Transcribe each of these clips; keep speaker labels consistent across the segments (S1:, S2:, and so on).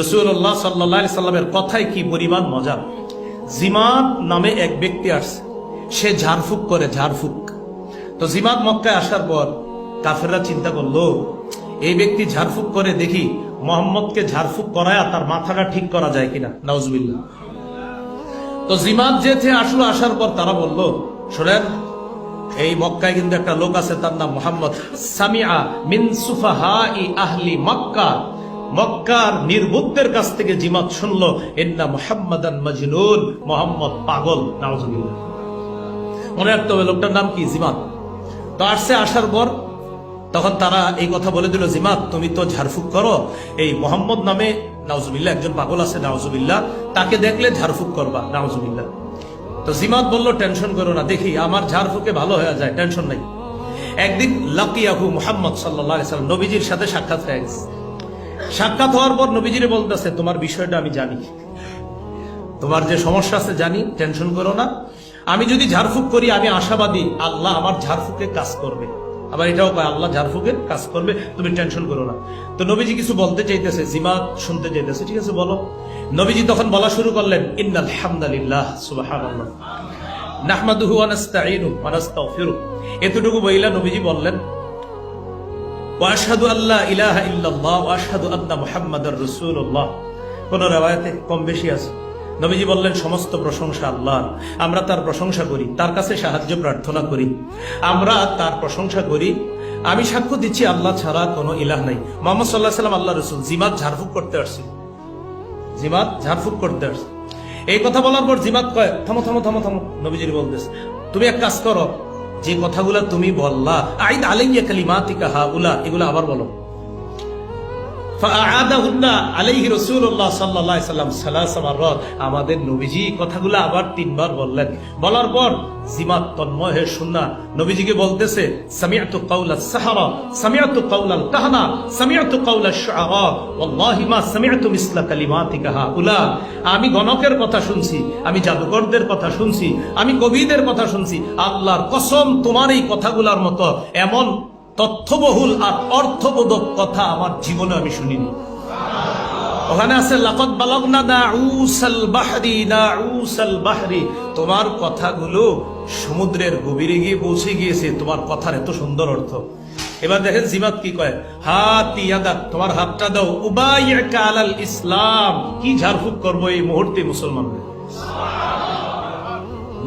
S1: রসুল্লাহ সাল্লাহ সাল্লামের কথায় কি পরিমাণ মজা? জিমাত নামে এক ব্যক্তি আসছে। সে ঝাড়ফুক করে ঝাড়ফুক। তো জিমাত মক্কায় আসার পর কাফেররা চিন্তা করল, এই ব্যক্তি ঝাড়ফুক করে দেখি মোহাম্মদকে ঝাড়ফুক করায় তার মাথাটা ঠিক করা যায় কিনা। নাউজবিল্লা তো জিমাত যেতে আসলো, আসার পর তারা বলল, শোনেন, এই মক্কায় কিন্তু একটা লোক আছে, তার নাম মোহাম্মদ সামিয়া মিন সুফাহা ই আহলি মক্কা। মক্কার নির্বুদ্ধের কাছ থেকে জিমাত শুনলো এন্না মোহাম্মদান মজনুন। মোহাম্মদ পাগল নাউজুবিল্লাহ মনে রাখতে হবে, লোকটার নাম কি? জিমাত। তো আসছে, আসার পর তখন তারা এই কথা বলে দিল, জিমাত, তুমি তো ঝাড়ফুক করো। এই মোহাম্মদ নামে নাউজুবিল্লাহ একজন পাগল আছে নাউজুবিল্লাহ তাকে দেখলে ঝাড়ফুক করবা নাউজুবিল্লাহ তো জিমাত বলল, টেনশন করো না, দেখি, আমার ঝাড়ফুকে ভালো হয়ে যায়, টেনশন নাই। একদিন লাকিয়াহু মোহাম্মদ সাল্লাহ সাল্লাম নবীজির সাথে সাক্ষাৎ হয়ে গেছে। সাক্ষাৎ হওয়ার পর নবীজিরে বলতেছে, তোমার বিষয়টা আমি জানি। তোমার যে সমস্যা আছে জানি, টেনশন করো না। আমি যদি ঝাড়ফুক করি, আমি আশাবাদী আল্লাহ আমার ঝাড়ফুকে কাজ করবে। আবার এটাও কয়, আল্লাহ ঝাড়ফুকে কাজ করবে, তুমি টেনশন করো না। তো নবীজি কিছু বলতে চাইতেছে, জিমাত শুনতে চাইতেছে, ঠিক আছে, বলো। নবীজি তখন বলা শুরু করলেন, ইন্নাল হামদালিল্লাহ, সুবহানাল্লাহ। নাহমাদুহু ওয়া নাস্তাঈনু এতটুকু বইলা নবীজি বললেন ওয়াশহাদু আল্লাহ ইলাহা ইল্লাল্লাহ ওয়াশহাদু আন্না মুহাম্মাদার রাসূলুল্লাহ। কোন রেওয়ায়াতে কম বেশি আছে? নবীজি বললেন, সমস্ত প্রশংসা আল্লাহ আমরা তার প্রশংসা করি, তার কাছে সাহায্য প্রার্থনা করি। আমরা তার প্রশংসা করি। আমি সাক্ষ্য দিচ্ছি, আল্লাহ ছাড়া কোনো ইলাহ নাই। মোহাম্মদ সাল্লাহ সাল্লাম আল্লাহ রসুল, জিমাত ঝাড়ফুক করতে আসছি। জিমাত ঝাড়ফুক করতে আসছে। এই কথা বলার পর জিমাত কয়, থামো থামো থামো থামো। নবীজির বলতেছে, তুমি এক কাজ করো যে কথাগুলা তুমি বললা আইদ আলাইয়া কালিমাতিকা হাউলা এগুলো আবার বলো। আমাদের নবীজি কথাগুলো আবার তিনবার বললেন। বলার পর জিমাত তন্ময় শুননা নবীজিকে বলতেছে আমি গণকের কথা শুনছি, আমি জাদুকরদের কথা শুনছি, আমি কবিদের কথা শুনছি। আল্লাহর কসম তোমার এই কথাগুলোর মতো এমন তথ্যবহুল আর অর্থবোধক কথা আমার জীবনে আমি শুনিনি। ওখানে আছে লাকত বালগনা নাউসাল বাহরি নাউসাল বাহরি। তোমার কথাগুলো সমুদ্রের গভীরে গিয়ে পৌঁছে গিয়েছে, তোমার কথার এত সুন্দর অর্থ। এবার দেখেন জিমাত কি কয়, হাত ইয়াদা তোমার হাতটা দাও উবাইয়াকা আলাল ইসলাম। কি ঝাড়ফুঁক করব এই মুহূর্তে মুসলমানদের।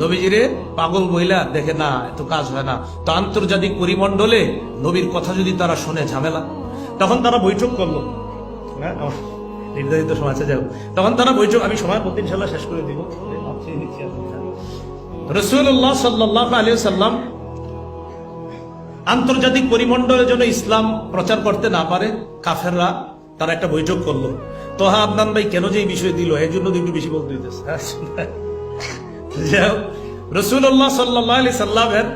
S1: নবীজিরে পাগল বইলা দেখে না এত কাজ হয় না। তো আন্তর্জাতিক পরিমণ্ডলে নবীর কথা যদি তারা শুনে ঝামেলা তখন তারা বৈঠক করল। হ্যাঁ, নির্ধারিত সময় আছে যাও তখন তারা বৈঠক আমি সময় প্রতি ইনশাল্লাহ শেষ করে দিব। রসুল্লাহ সাল্লাহ আলী সাল্লাম আন্তর্জাতিক পরিমণ্ডলের জন্য ইসলাম প্রচার করতে না পারে কাফেররা তারা একটা বৈঠক করল। তো হ্যাঁ আদনান ভাই কেন যে এই বিষয় দিল? এই জন্য একটু বেশি বলতে দিতেছে রসুল্লাহ সাল্লি সাল্লামের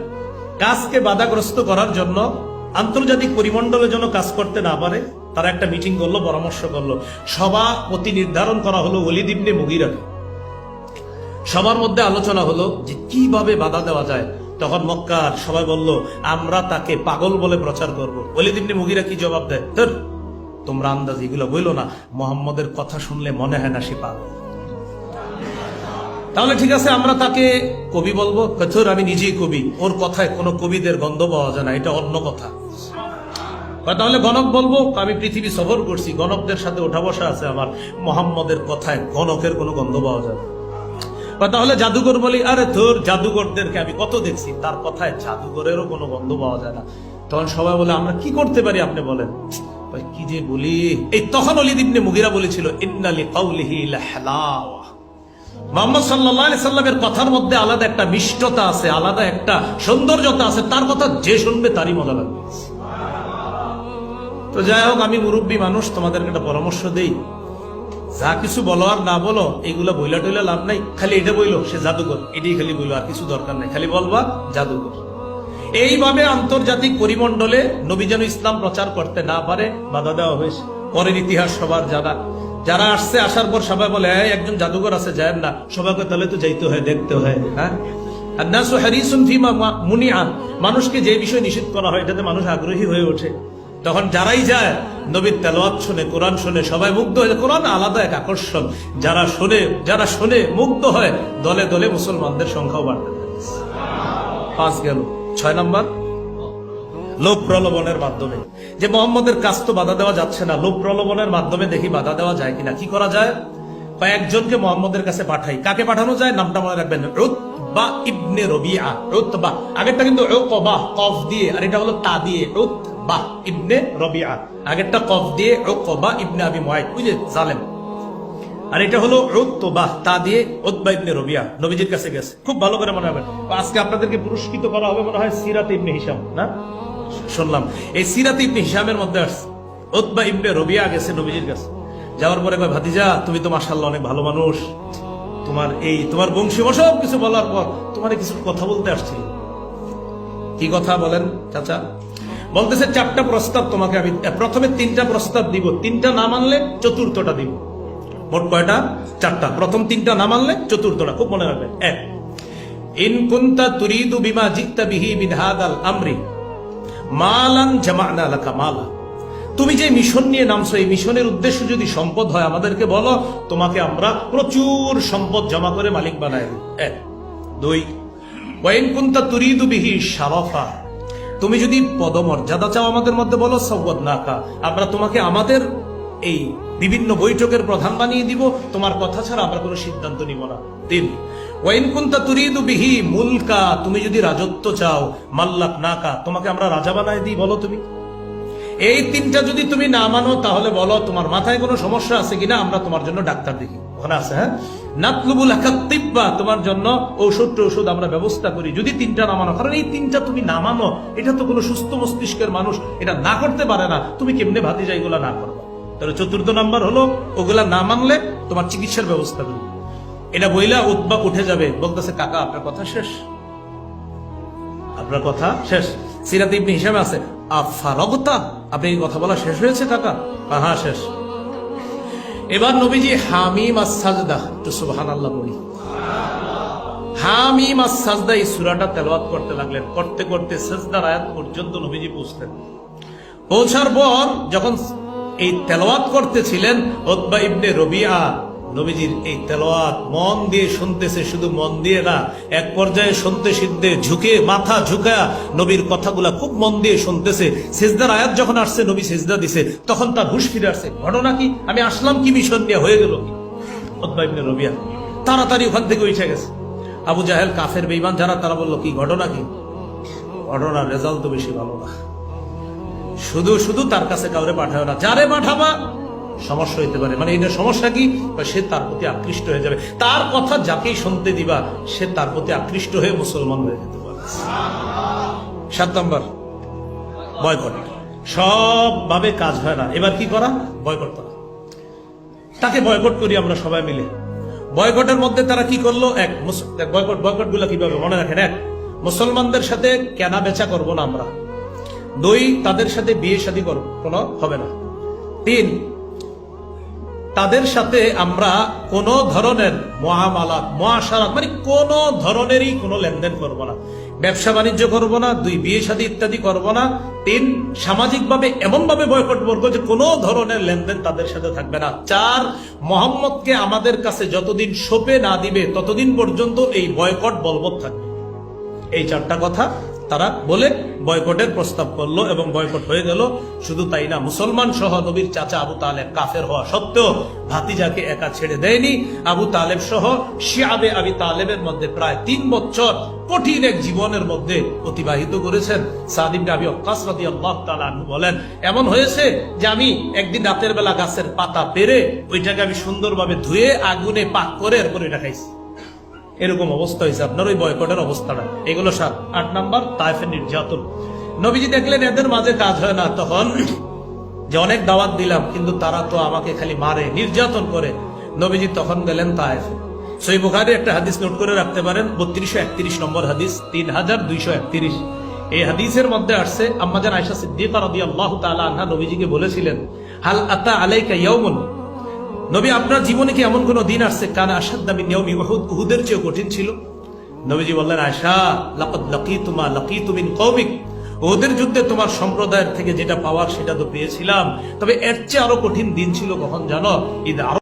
S1: কাজকে বাধাগ্রস্ত করার জন্য আন্তর্জাতিক পরিমণ্ডলের জন্য কাজ করতে না পারে, তারা একটা মিটিং করল, পরামর্শ করল। সভাপতি নির্ধারণ করা হলো ওলিদ ইবনে মুগিরাকে। সবার মধ্যে আলোচনা হলো যে কীভাবে বাধা দেওয়া যায়। তখন মক্কার সবাই বলল, আমরা তাকে পাগল বলে প্রচার করব। ইবনে মুগিরা কি জবাব দেয়? তোমরা আন্দাজ এগুলো বইলো না। মোহাম্মদের কথা শুনলে মনে হয় না সে পাগল। তাহলে ঠিক আছে আমরা তাকে কবি বলব। কথর আমি নিজেই কবি। ওর কথায় কোনো কবিদের গন্ধ পাওয়া যায় না এটা অন্য কথা। তাহলে গণক বলব আমি পৃথিবী সফর করছি গণকদের সাথে ওঠা বসা আছে আমার। মোহাম্মদের কথায় গণকের কোনো গন্ধ পাওয়া যায়। কয় তাহলে জাদুঘর বলি আরে তোর জাদুঘরদেরকে আমি কত দেখছি তার কথায় জাদুঘরেরও কোনো গন্ধ পাওয়া যায় না। তখন সবাই বলে আমরা কি করতে পারি আপনি বলেন। কয়, কি যে বলি? এই তখন অলিদ ইবনে মুগিরা বলেছিল ইন্নালি কাউলিহি লাহলাওয়া। মোহাম্মদ সাল্লাহ সাল্লামের কথার মধ্যে আলাদা একটা মিষ্টতা আছে, আলাদা একটা সৌন্দর্যতা আছে, তার কথা যে শুনবে তারই মজা লাগবে। তো যাই হোক, আমি মুরব্বী মানুষ তোমাদেরকে একটা পরামর্শ দেই। যা কিছু বলো আর না বলো এইগুলা বইলা টইলা লাভ নাই। খালি এটা বইলো, সে জাদুঘর এটাই খালি বইলো, আর কিছু দরকার নাই। খালি বলবা জাদুঘর এইভাবে আন্তর্জাতিক পরিমণ্ডলে নবী ইসলাম প্রচার করতে না পারে, বাধা দেওয়া হয়েছে। পরের ইতিহাস সবার জানা। যারা আসছে আসার পর সবাই বলে "এই, একজন জাদুঘর আছে যায় না। সবাইকে তাহলে তো যাইতে হয় দেখতে হয়। হ্যাঁ? মানুষকে যে বিষয় নিষেধ করা হয় এটাতে মানুষ আগ্রহী হয়ে ওঠে। তখন যারাই যায় নবীর তেলাওয়াত শুনে কোরআন শুনে সবাই মুগ্ধ হয়ে। কোরআন আলাদা এক আকর্ষণ। যারা শুনে যারা শুনে মুগ্ধ হয় দলে দলে মুসলমানদের সংখ্যাও বাড়তে পাঁচ গেল। ছয় নম্বর? লোক প্রলোভনের মাধ্যমে। যে মোহাম্মদের কাজ তো বাধা দেওয়া যাচ্ছে না, লোভ প্রলোভনের মাধ্যমে দেখি বাধা দেওয়া যায় কিনা। কি করা যায়? কয়েকজনকে মোহাম্মদের কাছে পাঠাই। কাকে পাঠানো যায়? নামটা মনে রাখবেন বা ইবনে রবিআ, উতবা। আগেরটা কিন্তু উকবা, কফ দিয়ে, আর এটা হলো তা দিয়ে, উতবা ইবনে রবিআ। আগেরটা কফ দিয়ে, উকবা ইবনে আবি মুয়াইদ বুঝে জালেম। আর এটা হলো উতবা, তা দিয়ে, উতবা ইবনে রবিয়া নবীজির কাছে গেছে। খুব ভালো করে মনে রাখবেন। আজকে আপনাদেরকে পুরস্কৃত করা হবে মনে হয় সিরাত ইবনে হিসাম না? শুনলাম। এই সিরাত ইবনে হিসামের মধ্যে আসছে উতবা ইবনে রবিয়া গেছে নবীজির কাছে। যাওয়ার পরে কয়, ভাতিজা, তুমি তো মাশাআল্লাহ অনেক ভালো মানুষ। তোমার এই, তোমার বংশী সব কিছু বলার পর তোমার কিছু কথা বলতে আসছিল কি কথা বলেন, চাচা? বলতেছে, চারটা প্রস্তাব তোমাকে আমি প্রথমে তিনটা প্রস্তাব দিব। তিনটা না মানলে চতুর্থটা দিব। মোট কয়টা? চারটা। প্রথম তিনটা না মানলে চতুর্থটা। খুব মনে রাখবেন। এক, ইন কুন্তা তুরিদু বিমা জিত্তা বিহি হাদাল আমরি। মালান জামানা লাকা মালা। তুমি যে মিশন নিয়ে নামছো, এই মিশনের উদ্দেশ্য যদি সম্পদ হয় আমাদেরকে বলো, তোমাকে আমরা প্রচুর সম্পদ জমা করে মালিক বানাই এক। দুই, ওয়াইন কুন্তা তুরিদু তুমি যদি পদমর্যাদা চাও আমাদের মধ্যে বলো সৌগত নাকা আমরা তোমাকে আমাদের এই বিভিন্ন বৈঠকের প্রধান বানিয়ে দিব, তোমার কথা ছাড়া আমরা কোনো সিদ্ধান্ত নিব না। তিন বিহি মুলকা, তুমি যদি রাজত্ব চাও, মাল্লাক নাকা, তোমাকে আমরা রাজা বানাই দিই, বলো তুমি। এই তিনটা যদি তুমি না মানো, তাহলে বলো, তোমার মাথায় কোনো সমস্যা আছে কিনা, আমরা তোমার জন্য ডাক্তার দেখি। ওখানে আছে হ্যাঁ? নাতলুবুল তিব্বা, তোমার জন্য ঔষধ টৌষধ আমরা ব্যবস্থা করি। যদি তিনটা না মানো, কারণ এই তিনটা তুমি না মানো, এটা তো কোনো সুস্থ মস্তিষ্কের মানুষ, এটা না করতে পারে না। তুমি কেমনে ভাতি যাই এগুলা না করবা? তাহলে চতুর্থ নাম্বার হলো, ওগুলা না মানলে তোমার চিকিৎসার ব্যবস্থা করি এটা বইলা উদ্বা উঠে যাবে। বলতেছে কাকা আপনার কথা শেষ। আপনার কথা শেষ? সিরাত ইবনে হিসাবে আছে আফারগতা আপনি কথা বলা শেষ হয়েছে কাকা? হ্যাঁ শেষ। এবার নবীজি হামিম আসাজদা একটু সুবহানাল্লাহ বলি। হামিম আসাজদা এই সূরাটা তেলাওয়াত করতে লাগলেন। করতে করতে সাজদার আয়াত পর্যন্ত নবীজি পৌঁছলেন। পৌঁছার পর যখন এই তেলাওয়াত করতেছিলেন ওতবা ইবনে রবিআ নবীজির এই তেলাওয়াত মন দিয়ে শুনতেছে, শুধু মন দিয়ে না, এক পর্যায়ে শুনতে সিদ্ধে ঝুঁকে, মাথা ঝুঁকা নবীর কথাগুলা খুব মন দিয়ে শুনতেছে। সেজদার আয়াত যখন আসছে, নবী সেজদা দিছে, তখন তার হুশ ফিরে আসছে। ঘটনা কি? আমি আসলাম কি মিশন নিয়ে? হয়ে গেল কি? রবিয়া তাড়াতাড়ি ওখান থেকে উঠে গেছে। আবু জাহেল কাফের বেইমান যারা, তারা বলল, কি ঘটনা কি? ঘটনার রেজাল্ট তো বেশি ভালো না। শুধু শুধু তার কাছে কাউরে পাঠাবে না। যারে পাঠাবা সমস্যা হইতে পারে। মানে এটা সমস্যা কি? সে তার প্রতি আকৃষ্ট হয়ে যাবে। তার কথা যাকেই শুনতে দিবা, সে তার প্রতি আকৃষ্ট হয়ে মুসলমান হয়ে যেতে পারে। সাত নম্বর, বয়কট। সবভাবে কাজ হয় না। এবার কি করা? বয়কট করা। তাকে বয়কট করি আমরা সবাই মিলে। বয়কটের মধ্যে তারা কি করল? এক বয়কট বয়কটগুলা কীভাবে? মনে রাখেন, এক, মুসলমানদের সাথে কেনা বেচা করব না আমরা। দুই, তাদের সাথে বিয়ে শাদী করব কোনো হবে না। তিন তাদের সাথে আমরা কোন ধরনের মহামালাত, মহাসারাত মানে কোন ধরনেরই কোনো লেনদেন করব না। ব্যবসা বাণিজ্য করব না, দুই বিয়ে শাদী ইত্যাদি করব না, তিন সামাজিকভাবে এমন ভাবে বয়কট করব যে কোনো ধরনের লেনদেন তাদের সাথে থাকবে না। চার, মোহাম্মদকে আমাদের কাছে যতদিন সোপে না দিবে, ততদিন পর্যন্ত এই বয়কট বলবৎ থাকবে। এই চারটা কথা তারা বলে বয়কটের প্রস্তাব করল এবং বয়কট হয়ে গেল। শুধু তাই না, মুসলমান সহ নবীর চাচা আবু তালেব কাফের হওয়া সত্ত্বেও ভাতিজাকে একা ছেড়ে দেয়নি। আবু তালেব সহ শিয়াবে আবি তালেবের মধ্যে প্রায় তিন বছর কঠিন এক জীবনের মধ্যে অতিবাহিত করেছেন। সাদিম আবি অক্কাস আল্লাহ তালু বলেন, এমন হয়েছে যে আমি একদিন রাতের বেলা গাছের পাতা পেরে ওইটাকে আমি সুন্দরভাবে ধুয়ে আগুনে পাক করে এরপর এটা খাইছি। এরকম অবস্থা হয়েছে। আপনার ওই বয়কটের অবস্থাটা। এগুলো সাত, আট নাম্বার তাইফের নির্যাতন। নবীজি দেখলেন এদের মাঝে কাজ হয় না। তখন যে অনেক দাওয়াত দিলাম, কিন্তু তারা তো আমাকে খালি মারে, নির্যাতন করে। নবীজি তখন গেলেন তাইফে সই বুখারি একটা হাদিস নোট করে রাখতে পারেন। বত্রিশশো একত্রিশ নম্বর হাদিস, তিন হাজার দুইশো একত্রিশ। এই হাদিসের মধ্যে আসছে আম্মাজান আয়সা সিদ্দিকা রদি আল্লাহ তালা আনহা নবীজিকে বলেছিলেন, হাল আতা আলাইকা ইয়াউমুন? নবী, আপনার জীবনে কি এমন কোন দিন আসছে? কান আসাদ দামি নিয়মি উহুদের চেয়ে কঠিন ছিল। নবীজি বললেন আশা লাকদ লকি লাকিতুমা লকি তুমিন কৌমিক ওদের যুদ্ধে তোমার সম্প্রদায়ের থেকে যেটা পাওয়ার সেটা তো পেয়েছিলাম। তবে এর চেয়ে আরও কঠিন দিন ছিল কখন জানো? ঈদ আরও